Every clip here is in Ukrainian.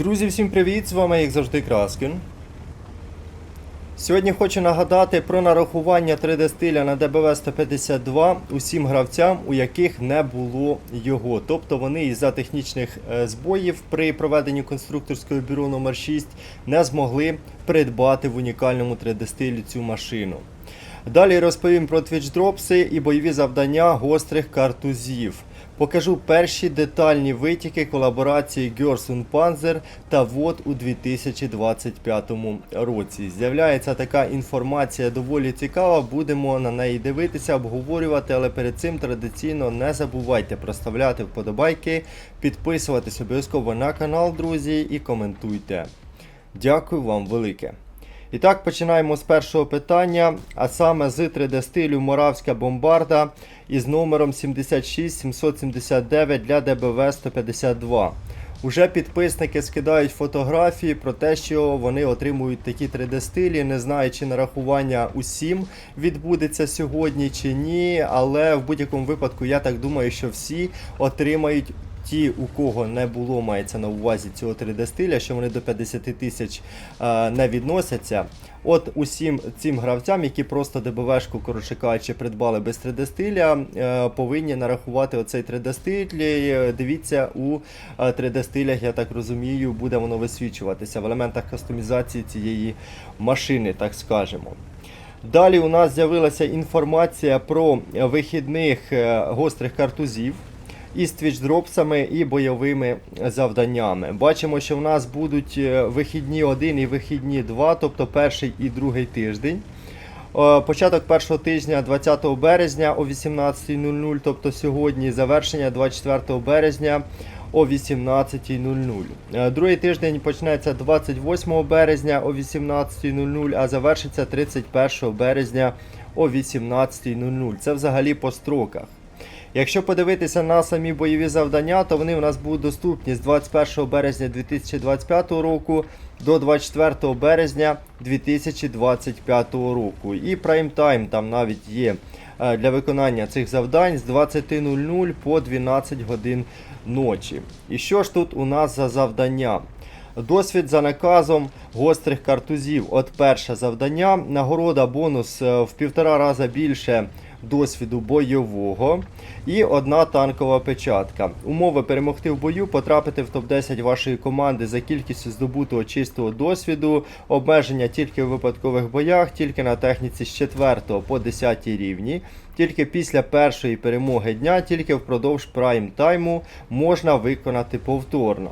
Друзі, всім привіт! З вами, як завжди, Краскін. Сьогодні хочу нагадати про нарахування 3D стиля на DBV 152 усім гравцям, у яких не було його. Тобто вони із-за технічних е, збоїв при проведенні конструкторського бюро номер 6 не змогли придбати в унікальному 3D стилі цю машину. Далі розповім про твічдропси і бойові завдання гострих картузів. Покажу перші детальні витіки колаборації Girls Panzer та ВОД у 2025 році. З'являється така інформація доволі цікава. Будемо на неї дивитися, обговорювати, але перед цим традиційно не забувайте проставляти вподобайки, підписуватись обов'язково на канал, друзі, і коментуйте. Дякую вам велике. І так, починаємо з першого питання, а саме з 3D стилю Моравська бомбарда із номером 76779 для ДБВ 152. Уже підписники скидають фотографії про те, що вони отримують такі 3D стилі. Не знаю, чи нарахування усім відбудеться сьогодні чи ні, але в будь-якому випадку я так думаю, що всі отримають ті, у кого не було, мається на увазі цього 3D стиля, що вони до 50 тисяч е, не відносяться. От усім цим гравцям, які просто ДБВшку, коротше кажучи, придбали без 3D стиля, е, повинні нарахувати оцей 3D стиль. Е, Дивіться, у е, 3D стилях, я так розумію, буде воно висвічуватися в елементах кастомізації цієї машини, так скажемо. Далі у нас з'явилася інформація про вихідних гострих картузів із твічдропсами і бойовими завданнями. Бачимо, що в нас будуть е, вихідні 1 і вихідні 2, тобто перший і другий тиждень. Е, Початок першого тижня 20 березня о 18.00, тобто сьогодні, завершення 24 березня о 18.00. Е, Другий тиждень почнеться 28 березня о 18.00, а завершиться 31 березня о 18.00. Це взагалі по строках. Якщо подивитися на самі бойові завдання, то вони у нас будуть доступні з 21 березня 2025 року до 24 березня 2025 року. І прайм-тайм там навіть є е, для виконання цих завдань з 20.00 по 12 годин ночі. І що ж тут у нас за завдання? Досвід за наказом гострих картузів. От перше завдання. Нагорода бонус е, в півтора рази більше досвіду бойового і одна танкова печатка. Умови перемогти в бою, потрапити в топ-10 вашої команди за кількістю здобутого чистого досвіду, обмеження тільки в випадкових боях, тільки на техніці з 4 по 10 рівні. Тільки після першої перемоги дня, тільки впродовж прайм-тайму можна виконати повторно.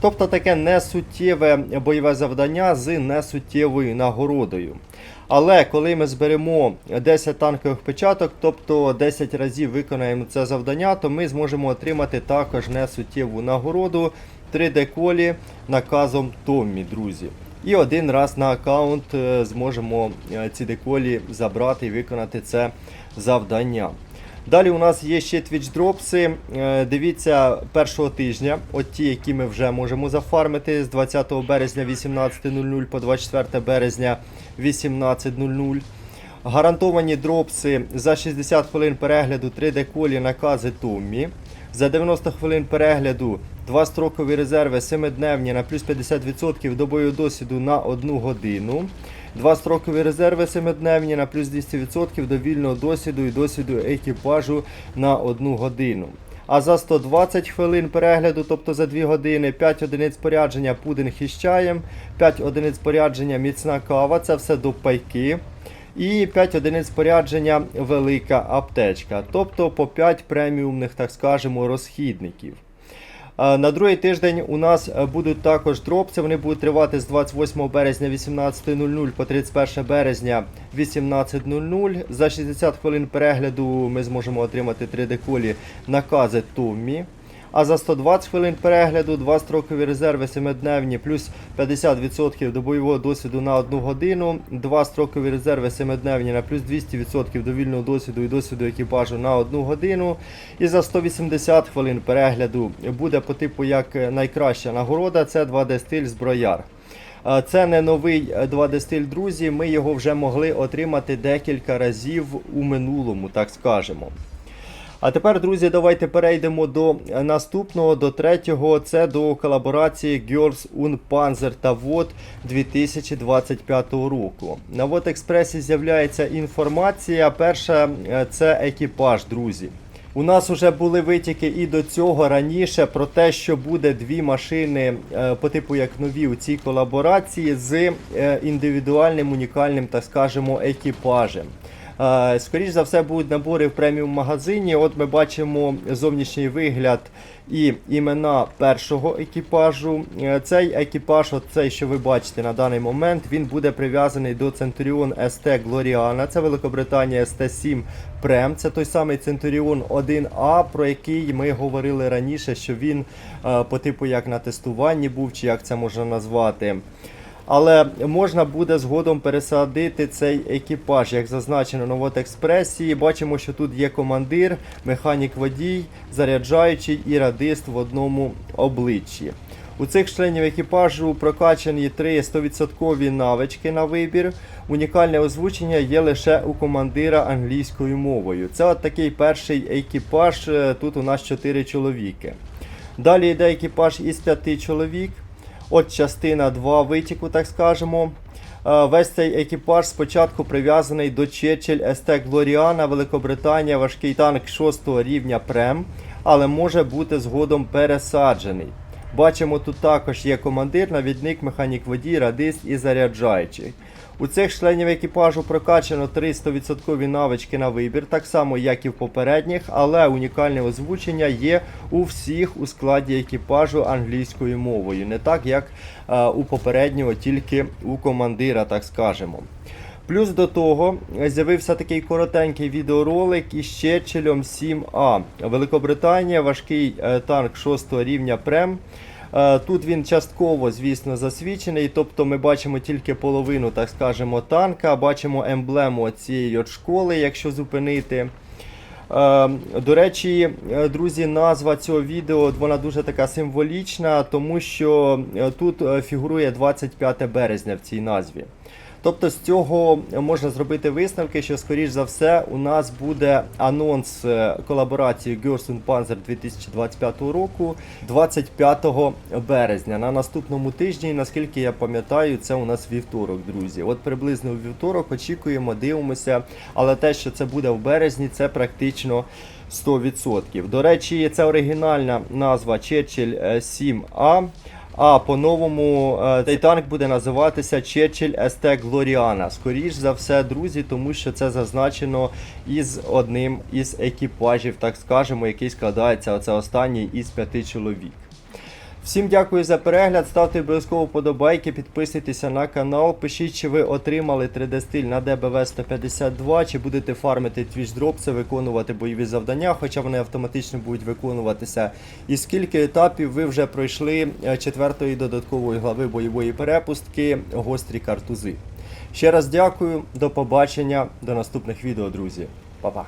Тобто таке несуттєве бойове завдання з несуттєвою нагородою. Але коли ми зберемо 10 танкових печаток, тобто 10 разів виконаємо це завдання, то ми зможемо отримати також несуттєву нагороду 3D колі наказом Томмі, друзі. І один раз на аккаунт е, зможемо е, ці деколі забрати і виконати це завдання. Далі у нас є ще твічдропси. Е, Дивіться першого тижня, от ті, які ми вже можемо зафармити з 20 березня 18.00 по 24 березня 18.00. Гарантовані дропси за 60 хвилин перегляду 3D колі накази Томмі. За 90 хвилин перегляду 2 строкові резерви 7-дневні на плюс 50% до бою досвіду на 1 годину. Два строкові резерви 7-дневні на плюс 200% до вільного досвіду і досвіду екіпажу на 1 годину. А за 120 хвилин перегляду, тобто за 2 години, 5 одиниць спорядження пудинг із чаєм, 5 одиниць спорядження міцна кава, це все до пайки. І 5 одиниць спорядження велика аптечка. Тобто по 5 преміумних, так скажемо, розхідників. На другий тиждень у нас е, будуть також дропси. Вони будуть тривати з 28 березня 18.00 по 31 березня 18.00. За 60 хвилин перегляду ми зможемо отримати 3D колі накази Томмі. А за 120 хвилин перегляду, 2 строкові резерви 7-дневні плюс 50% до бойового досвіду на 1 годину, 2 строкові резерви 7-дневні на плюс 200% до вільного досвіду і досвіду екіпажу на 1 годину. І за 180 хвилин перегляду буде по типу як найкраща нагорода, це 2D стиль зброяр. Це не новий 2D стиль, друзі. Ми його вже могли отримати декілька разів у минулому, так скажемо. А тепер, друзі, давайте перейдемо до е, наступного, до третього. Це до колаборації Girls und Panzer та ВОД 2025 року. На ВОД Експресі з'являється інформація. Перша е, це екіпаж, друзі. У нас вже були витіки і до цього раніше про те, що буде дві машини е, по типу як нові у цій колаборації з індивідуальним унікальним, так скажемо, екіпажем. Е, Скоріш за все будуть набори в преміум магазині. От ми бачимо зовнішній вигляд і імена першого екіпажу. Е, Цей екіпаж, от цей, що ви бачите на даний момент, він буде прив'язаний до Centurion ST Gloriana. Це Великобританія ST7 Prem. Це той самий Centurion 1A, про який ми говорили раніше, що він е, по типу як на тестуванні був, чи як це можна назвати. Але можна буде згодом пересадити цей екіпаж, як зазначено на Вот Експресі. Бачимо, що тут є командир, механік водій, заряджаючий і радист в одному обличчі. У цих членів екіпажу прокачані три 100% навички на вибір. Унікальне озвучення є лише у командира англійською мовою. Це от такий перший екіпаж. е, Тут у нас 4 чоловіки. Далі йде екіпаж із 5 чоловік. От частина 2 витіку, так скажемо. Е, Весь цей екіпаж спочатку прив'язаний до Чечель СТ Глоріана, Великобританія, важкий танк 6 рівня Прем, але може бути згодом пересаджений. Бачимо, тут також є командир, навідник, механік водій, радист і заряджаючий. У цих членів екіпажу прокачано 3 100% навички на вибір, так само як і в попередніх, але унікальне озвучення є у всіх у складі екіпажу англійською мовою, не так як е, у попереднього, тільки у командира, так скажемо. Плюс до того з'явився такий коротенький відеоролик із Черчиллем 7А. Великобританія, важкий е, танк 6 рівня Прем. Е, Тут він частково, звісно, засвідчений, тобто ми бачимо тільки половину, так скажемо, танка, бачимо емблему цієї от школи, якщо зупинити. Е, До речі, друзі, назва цього відео вона дуже така символічна, тому що тут фігурує 25 березня в цій назві. Тобто з цього можна зробити висновки, що скоріш за все у нас буде анонс е, колаборації Girls und Panzer 2025 року 25 березня. На наступному тижні, наскільки я пам'ятаю, це у нас вівторок, друзі. От приблизно у вівторок очікуємо, дивимося. Але те, що це буде в березні, це практично 100%. До речі, це оригінальна назва Churchill е, 7A. А по-новому е, цей танк буде називатися Churchill ST Gloriana. Скоріш за все, друзі, тому що це зазначено із одним із екіпажів, так скажемо, який складається оце останній із п'яти чоловік. Всім дякую за перегляд. Ставте обов'язково подобайки, підписуйтеся на канал. Пишіть, чи ви отримали 3D стиль на DBV 152, чи будете фармити це виконувати бойові завдання, хоча вони автоматично будуть виконуватися. І скільки етапів ви вже пройшли е, четвертої додаткової глави бойової перепустки гострі картузи. Ще раз дякую, до побачення, до наступних відео, друзі. Па-па.